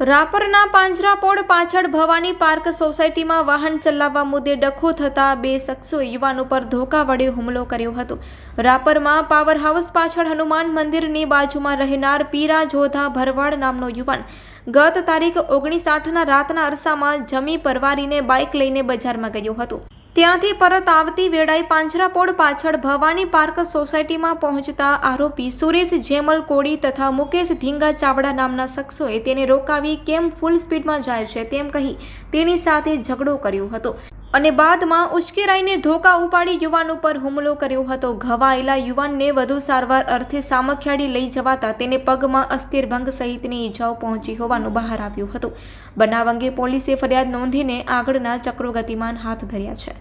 રાપરના પાંજરાપોળ પાછળ ભવાની પાર્ક સોસાયટીમાં વાહન ચલાવવા મુદ્દે ડખો થતા બે શખ્સોએ યુવાન ઉપર ધોકા વડે હુમલો કર્યો હતો. રાપરમાં પાવર હાઉસ પાછળ હનુમાન મંદિરની બાજુમાં રહેનાર પીરા જોધા ભરવાડ નામનો યુવાન ગત તારીખ ઓગણીસ આઠના રાતના અરસામાં જમી પરવારીને બાઇક લઈને બજારમાં ગયો હતો. ત્યાંથી પરત આવતી વેળાએ પાંજરાપોળ પાછળ ભવાની પાર્ક સોસાયટીમાં પહોંચતા આરોપી સુરેશ જેમલ કોડી તથા મુકેશ ધીંગા ચાવડા નામના શખ્સોએ તેને રોકાવી કેમ ફૂલ સ્પીડમાં જાય છે તેમ કહી તેની સાથે ઝઘડો કર્યો હતો. અને બાદમાં ઉશ્કેરાઈને ધોકા ઉપાડી યુવાન ઉપર હુમલો કર્યો હતો. ઘવાયેલા યુવાનને વધુ સારવાર અર્થે સામખિયાળી લઈ જવાતા તેને પગમાં અસ્થિરભંગ સહિતની ઈજાઓ પહોંચી હોવાનું બહાર આવ્યું હતું. બનાવ અંગે પોલીસે ફરિયાદ નોંધીને આગળના ચક્રો ગતિમાન હાથ ધર્યા છે.